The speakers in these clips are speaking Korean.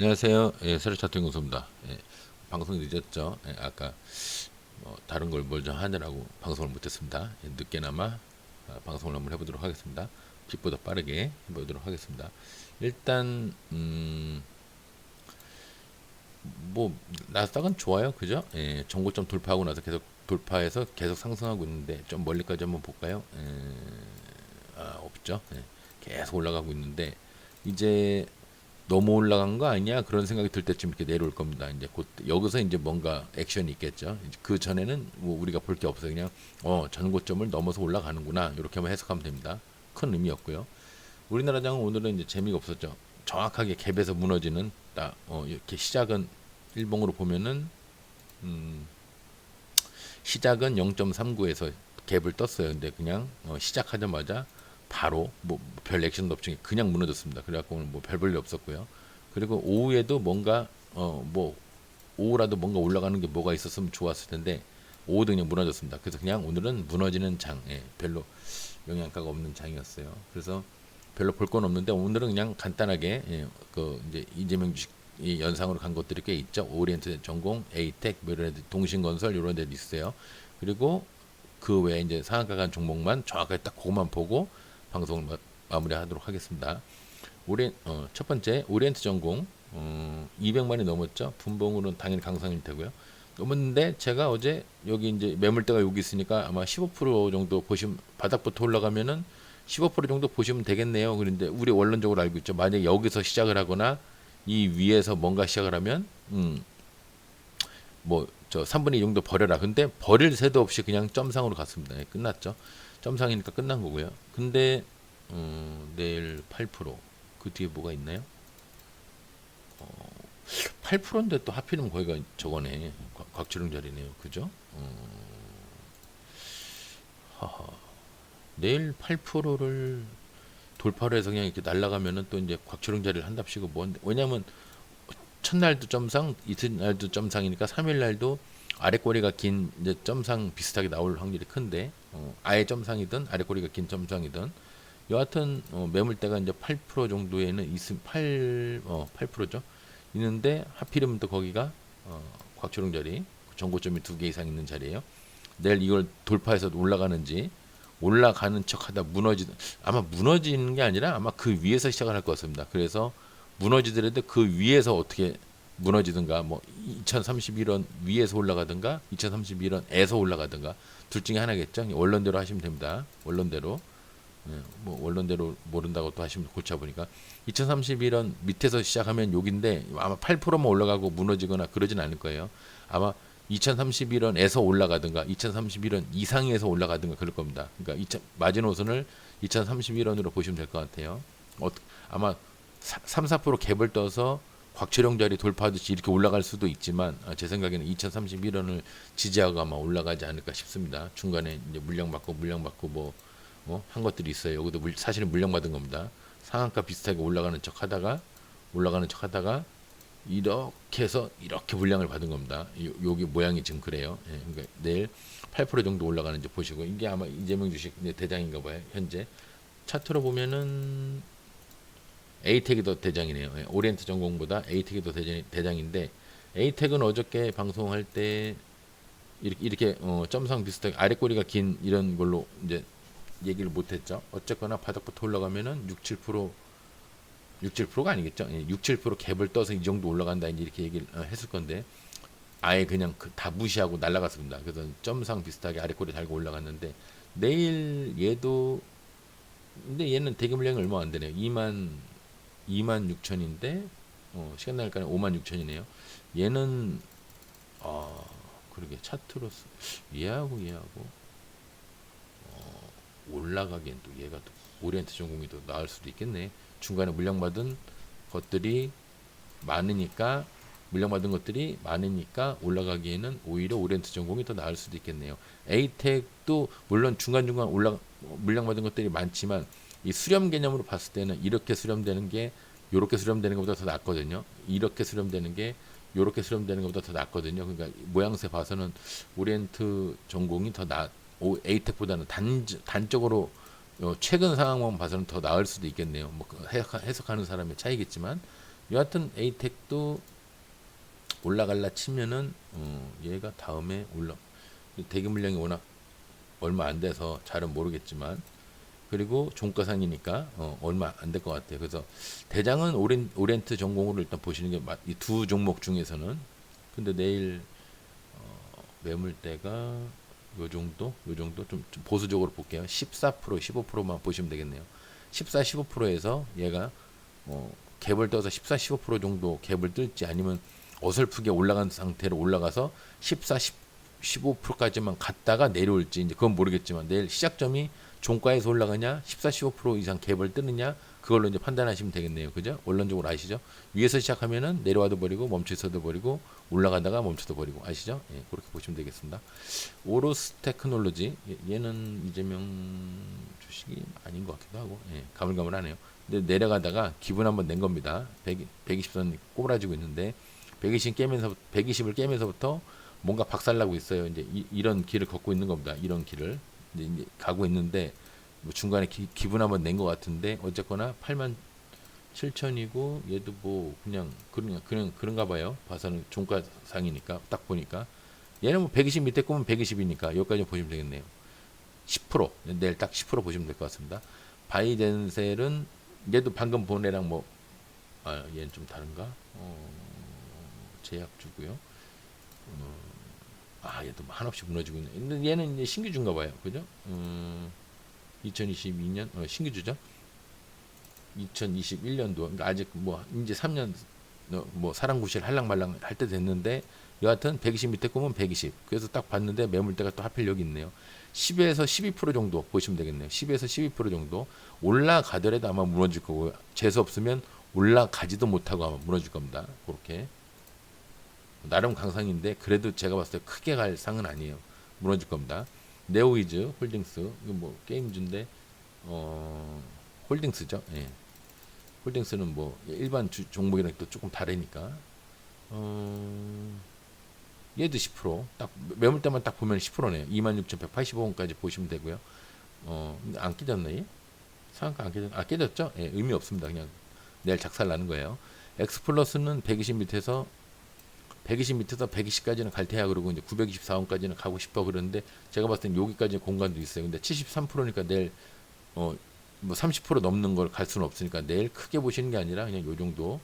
안녕하세요. 예, 새로 차트 연구소입니다. 예, 방송이 늦었죠. 예, 아까 뭐 다른 걸 뭘 좀 하느라고 방송을 못했습니다. 예, 늦게나마 아, 방송을 한번 해보도록 하겠습니다. 빛보다 빠르게 해보도록 하겠습니다. 일단 음, 뭐 나스닥은 좋아요, 그죠? 예, 정고점 돌파하고 나서 계속 돌파해서 계속 상승하고 있는데 좀 멀리까지 한번 볼까요? 예, 아, 없죠. 예, 계속 올라가고 있는데 이제 너무 올라간 거 아니야 그런 생각이 들 때쯤 이렇게 내려올 겁니다. 이제 곧 여기서 이제 뭔가 액션이 있겠죠. 그 전에는 뭐 우리가 볼 게 없어요. 그냥 어 전고점을 넘어서 올라가는구나 이렇게만 해석하면 됩니다. 큰 의미 없고요. 우리나라 장은 오늘은 이제 재미가 없었죠. 정확하게 갭에서 무너지는 딱 어, 이렇게 시작은 일봉으로 보면은 음, 시작은 0.39에서 갭을 떴어요. 근데 그냥 어, 시작하자마자 바로 뭐 별 액션도 없이 그냥 무너졌습니다. 그래갖고 오늘 뭐 별 볼일 없었고요. 그리고 오후에도 뭔가 어 뭐 오후라도 뭔가 올라가는 게 뭐가 있었으면 좋았을 텐데 오후도 그냥 무너졌습니다. 그래서 그냥 오늘은 무너지는 장, 예, 별로 영양가가 없는 장이었어요. 그래서 별로 볼 건 없는데 오늘은 그냥 간단하게 예, 그 이제 이재명 주식 이 연상으로 간 것들이 꽤 있죠. 오리엔트 전공, 에이텍, 뭐 이런 애들, 동신건설 이런 데도 있어요. 그리고 그 외에 이제 상한가 간 종목만 정확하게 딱 그것만 보고 방송을 마, 마무리하도록 하겠습니다. 오리 어, 첫 번째 오리엔트 전공 어, 200만이 넘었죠. 분봉으로는 당연히 강상일 테고요. 넘었는데 제가 어제 여기 이제 매물대가 여기 있으니까 아마 15% 정도 보시면 바닥부터 올라가면은 15% 정도 보시면 되겠네요. 그런데 우리 원론적으로 알고 있죠. 만약에 여기서 시작을 하거나 이 위에서 뭔가 시작을 하면 음, 뭐 저 3분의 2 정도 버려라. 근데 버릴 새도 없이 그냥 점상으로 갔습니다. 예, 끝났죠. 점상이니까 끝난 거고요. 근데 어, 내일 8%그 뒤에 뭐가 있나요? 어, 8%인데 또 하필이면 거기가 저거네. 곽철웅 자리네요. 그죠? 어, 하하. 내일 8%를 돌파를 해서 그냥 이렇게 날아가면은 또 이제 곽철웅 자리를 한답시고 뭔데 왜냐면 첫날도 점상 이튿날도 점상이니까 3일 날도 아래 꼬리가 긴 이제 점상 비슷하게 나올 확률이 큰데 어, 아예 점상이든 아래 꼬리가 긴 점상이든 여하튼 어, 매물대가 이제 8% 정도에는 있음 8 어, 8%죠 있는데 하필이면 또 거기가 어, 곽초롱 자리 정고점이 두 개 이상 있는 자리예요. 내일 이걸 돌파해서 올라가는지 올라가는 척하다 무너지든 아마 무너지는 게 아니라 아마 그 위에서 시작을 할 것 같습니다. 그래서 무너지더라도 그 위에서 어떻게 무너지든가 뭐 2031원 위에서 올라가든가 2031원에서 올라가든가 둘 중에 하나겠죠. 원론대로 하시면 됩니다. 원론대로. 예, 뭐 원론대로 모른다고 또 하시면 골치 아프니까 2031원 밑에서 시작하면 여기인데 아마 8%만 올라가고 무너지거나 그러진 않을 거예요. 아마 2031원에서 올라가든가 2031원 이상에서 올라가든가 그럴 겁니다. 그러니까 2000, 마지노선을 2031원으로 보시면 될 것 같아요. 어, 아마 3, 4% 갭을 떠서 곽철용 자리 돌파하듯이 이렇게 올라갈 수도 있지만 아, 제 생각에는 2031원을 지지하고 아마 올라가지 않을까 싶습니다. 중간에 이제 물량 받고 물량 받고 뭐, 뭐한 것들이 있어요. 여기도 물, 사실은 물량 받은 겁니다. 상한가 비슷하게 올라가는 척 하다가 올라가는 척 하다가 이렇게 해서 이렇게 물량을 받은 겁니다. 요, 여기 모양이 지금 그래요. 예, 그러니까 내일 8% 정도 올라가는지 보시고 이게 아마 이재명 주식 대장인가 봐요. 현재 차트로 보면은 에이텍이 더 대장이네요. 예, 오리엔트 전공보다 에이텍이 더 대장, 대장인데 에이텍은 어저께 방송할 때 이렇게, 이렇게 어, 점상 비슷하게 아래 꼬리가 긴 이런 걸로 이제 얘기를 못했죠. 어쨌거나 바닥부터 올라가면은 6, 7% 6, 7%가 아니겠죠. 예, 6, 7% 갭을 떠서 이 정도 올라간다 이렇게 얘기를 어, 했을 건데 아예 그냥 그, 다 무시하고 날아갔습니다. 그래서 점상 비슷하게 아래 꼬리 달고 올라갔는데 내일 얘도 근데 얘는 대기 물량이 얼마 안 되네요. 2만 2만 6천인데 어, 시간 5만 6천이네요. 얘는 아 그러게 차트로서 얘하고 얘하고 어, 올라가기엔 또 얘가 또 오리엔트 전공이 더 나을 수도 있겠네. 중간에 물량받은 것들이 많으니까 물량받은 것들이 많으니까 올라가기에는 오히려 오리엔트 전공이 더 나을 수도 있겠네요. 에이텍도 물론 중간중간 올라 물량받은 것들이 많지만 이 수렴 개념으로 봤을 때는 이렇게 수렴되는 게 이렇게 수렴되는 것보다 더 낫거든요. 이렇게 수렴되는 게 이렇게 수렴되는 것보다 더 낫거든요. 그러니까 모양새 봐서는 오리엔트 전공이 더 나, 에이텍보다는 단, 단적으로 어, 최근 상황만 봐서는 더 나을 수도 있겠네요. 뭐그 해석하는 사람의 차이겠지만 여하튼 에이텍도 올라갈라 치면은 어, 얘가 다음에 올라 대기 물량이 워낙 얼마 안 돼서 잘은 모르겠지만 그리고 종가상이니까 어, 얼마 안 될 것 같아요. 그래서 대장은 오렌, 오렌트 전공으로 일단 보시는 게 이 두 종목 중에서는 근데 내일 어, 매물대가 요 정도 요 정도 좀, 좀 보수적으로 볼게요. 14% 15%만 보시면 되겠네요. 14 15%에서 얘가 어, 갭을 떠서 14 15% 정도 갭을 뜰지 아니면 어설프게 올라간 상태로 올라가서 14 10, 15%까지만 갔다가 내려올지 이제 그건 모르겠지만 내일 시작점이 종가에서 올라가냐 14 15% 이상 갭을 뜨느냐 그걸로 이제 판단하시면 되겠네요. 그죠? 원론적으로 아시죠? 위에서 시작하면은 내려와도 버리고 멈춰 있어도 버리고 올라가다가 멈춰도 버리고 아시죠? 예, 그렇게 보시면 되겠습니다. 오로스 테크놀로지 얘- 얘는 이재명 주식이 아닌 것 같기도 하고 예, 가물가물하네요. 근데 내려가다가 기분 한번 낸 겁니다. 100, 120선 꼬부라지고 있는데 120 깨면서 120을 깨면서부터 뭔가 박살나고 있어요. 이제 이, 런 길을 걷고 있는 겁니다. 이런 길을 가고 있는데 뭐 중간에 기, 기분 한번 낸 것 같은데 어쨌거나 8만 7천이고 얘도 뭐 그냥 그냥 그냥 그런가 봐요. 봐서는 종가 상이니까 딱 보니까 얘는 뭐 120 밑에 꼬면 120이니까 여기까지 보시면 되겠네요. 10% 내일 딱 10% 보시면 될 것 같습니다. 바이덴셀은 얘도 방금 본 애랑 뭐 아, 얘는 좀 다른가? 어, 제약주고요. 어, 아, 얘도 뭐 한없이 무너지고 있네. 근데 얘는 이제 신규주인가 봐요. 그죠? 음, 2022년 어, 신규주죠. 2021년도 그러니까 아직 뭐 이제 3년 어, 뭐 사랑구실 할랑말랑 할 때 됐는데 여하튼 120 밑에 꼬면 120 그래서 딱 봤는데 매물대가 또 하필 여기 있네요 10에서 12% 정도 보시면 되겠네요 10에서 12% 정도 올라가더라도 아마 무너질 거고요 재수 없으면 올라가지도 못하고 아마 무너질 겁니다 그렇게 나름 강상인데 그래도 제가 봤을 때 크게 갈 상은 아니에요 무너질 겁니다 네오이즈 홀딩스 이거 뭐 게임주인데 어 홀딩스죠 예. 홀딩스는 뭐 일반 주, 종목이랑 또 조금 다르니까 어, 얘도 10%딱 매물대만 딱 보면 10%네요. 26,185원까지 보시면 되고요. 어, 근데 안 깨졌네. 얘? 상한가 안 깨졌, 아 깨졌죠? 예, 의미 없습니다. 그냥 내일 작살 나는 거예요. X 플러스는 120 밑에서 120 밑에서 120까지는 갈 테야 그러고 이제 924원까지는 가고 싶어 그러는데 제가 봤을 땐 여기까지 공간도 있어요. 근데 73%니까 내일 어 뭐 30% 넘는 걸 갈 수는 없으니까 내일 크게 보시는 게 아니라 그냥 요 정도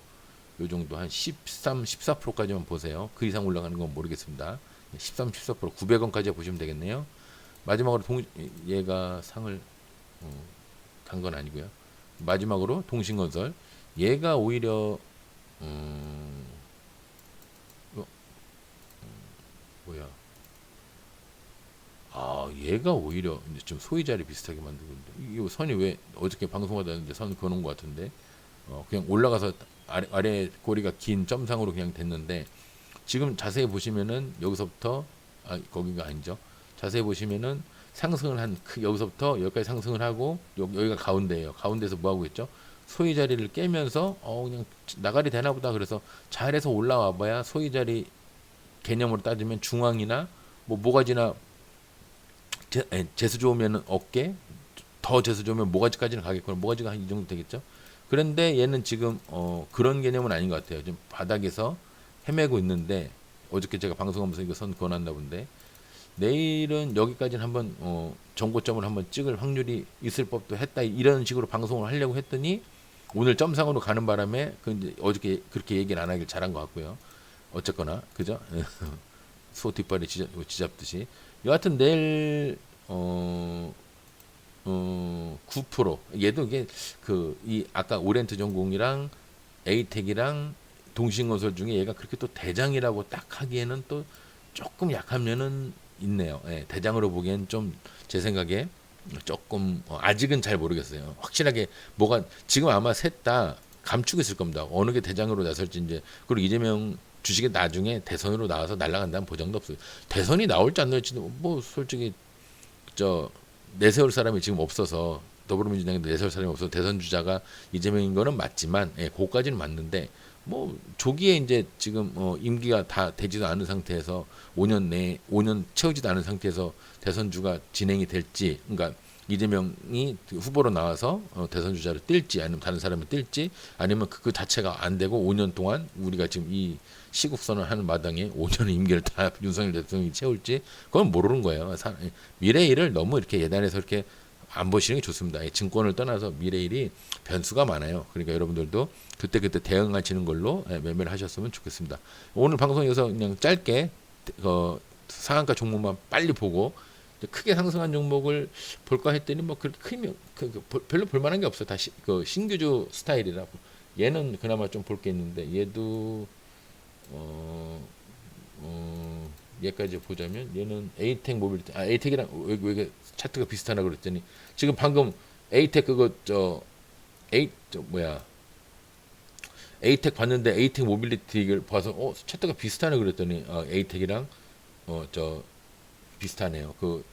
요 정도 한 13, 14%까지만 보세요. 그 이상 올라가는 건 모르겠습니다. 13, 14% 900원까지 보시면 되겠네요. 마지막으로 동, 얘가 상을 어, 간건 아니고요. 마지막으로 동신건설 얘가 오히려 음, 뭐야? 아 얘가 오히려 이제 좀 소위 자리 비슷하게 만들고 있는데. 이게 선이 왜 어저께 방송하다 이제 선 그어놓은 것 같은데. 어 그냥 올라가서 아래, 아래 꼬리가 긴 점상으로 그냥 됐는데 지금 자세히 보시면은 여기서부터 아 거기가 아니죠. 자세히 보시면은 상승을 한 크- 여기서부터 여기까지 상승을 하고 여기, 여기가 가운데예요. 가운데서 뭐 하고 있죠? 소위 자리를 깨면서 어 그냥 나가리 되나 보다 그래서 잘해서 올라와 봐야 소위 자리 개념으로 따지면 중앙이나 뭐 모가지나 재, 에, 재수 좋으면 어깨, 더 재수 좋으면 모가지까지는 가겠구나. 모가지가 한 이 정도 되겠죠. 그런데 얘는 지금 어, 그런 개념은 아닌 것 같아요. 지금 바닥에서 헤매고 있는데 어저께 제가 방송하면서 이거 선 그어놨나 본데 내일은 여기까지는 한번 어, 정고점을 한번 찍을 확률이 있을 법도 했다 이런 식으로 방송을 하려고 했더니 오늘 점상으로 가는 바람에 그 이제 어저께 그렇게 얘기를 안 하길 잘한 것 같고요. 어쨌거나 그죠? 소 뒷발이 쥐잡, 쥐잡듯이 여하튼 내일 어, 어, 9% 얘도 이게 그 이 아까 오렌트 전공이랑 에이텍이랑 동신건설 중에 얘가 그렇게 또 대장이라고 딱 하기에는 또 조금 약한 면은 있네요. 예, 대장으로 보기엔 좀 제 생각에 조금 어, 아직은 잘 모르겠어요. 확실하게 뭐가 지금 아마 셋 다 감추고 있을 겁니다. 어느 게 대장으로 나설지 이제 그리고 이재명 주식이 나중에 대선으로 나와서 날아간다는 보장도 없어요. 대선이 나올지 안 나올지도 뭐 솔직히 저 내세울 사람이 지금 없어서 더불어민주당에 내세울 사람이 없어서 대선 주자가 이재명인 거는 맞지만 예, 그거까지는 맞는데 뭐 조기에 이제 지금 어 임기가 다 되지도 않은 상태에서 5년 내 5년 채우지도 않은 상태에서 대선주가 진행이 될지 그러니까 이재명이 그 후보로 나와서 어, 대선 주자로 뛸지 아니면 다른 사람이 뛸지 아니면 그, 그 자체가 안 되고 5년 동안 우리가 지금 이 시국선언 하는 마당에 5년의 임기를 다 윤석열 대통령이 채울지 그건 모르는 거예요. 사- 미래 일을 너무 이렇게 예단해서 이렇게 안 보시는 게 좋습니다. 이 증권을 떠나서 미래 일이 변수가 많아요. 그러니까 여러분들도 그때 그때 대응하시는 걸로 예, 매매를 하셨으면 좋겠습니다. 오늘 방송에서 그냥 짧게 어, 상한가 종목만 빨리 보고 크게 상승한 종목을 볼까 했더니 뭐 그렇게 크면 그, 그 볼- 별로 볼 만한 게 없어. 다 시 그 신규주 스타일이라 얘는 그나마 좀 볼 게 있는데 얘도 어, 어 얘까지 보자면 얘는 에이텍 모빌리티 아 에이텍이랑 왜, 왜 차트가 비슷하나 그랬더니 지금 방금 에이텍 그거 저 에이 저 뭐야 에이텍 봤는데 에이텍 모빌리티를 봐서 어 차트가 비슷하네 그랬더니 어, 에이텍이랑 어 저 비슷하네요. 그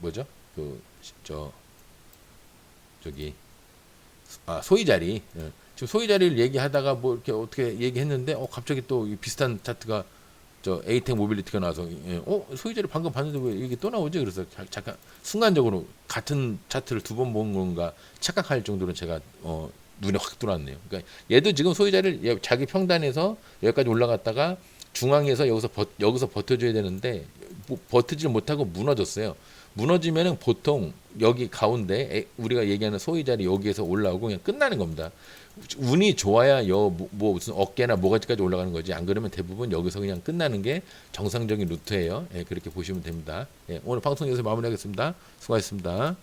뭐죠? 그 저 저기 아 소위 자리 예. 지금 소위 자리를 얘기하다가 뭐 이렇게 어떻게 얘기했는데 어 갑자기 또이 비슷한 차트가 저 에이텍 모빌리티가 나와서 예. 어 소위 자리 방금 봤는데 왜 이게 또 나오지? 그래서 자- 잠깐 순간적으로 같은 차트를 두 번 본 건가 착각할 정도로 제가 어 눈에 확 들어왔네요. 그러니까 얘도 지금 소위 자리를 얘- 자기 평단에서 여기까지 올라갔다가 중앙에서 여기서 버, 여기서 버텨줘야 되는데 뭐 버티질 못하고 무너졌어요. 무너지면은 보통 여기 가운데 에- 우리가 얘기하는 소위 자리 여기에서 올라오고 그냥 끝나는 겁니다. 운이 좋아야 여 뭐, 뭐 무슨 어깨나 모가지까지 올라가는 거지 안 그러면 대부분 여기서 그냥 끝나는 게 정상적인 루트예요. 예, 그렇게 보시면 됩니다. 예, 오늘 방송 여기서 마무리하겠습니다. 수고하셨습니다.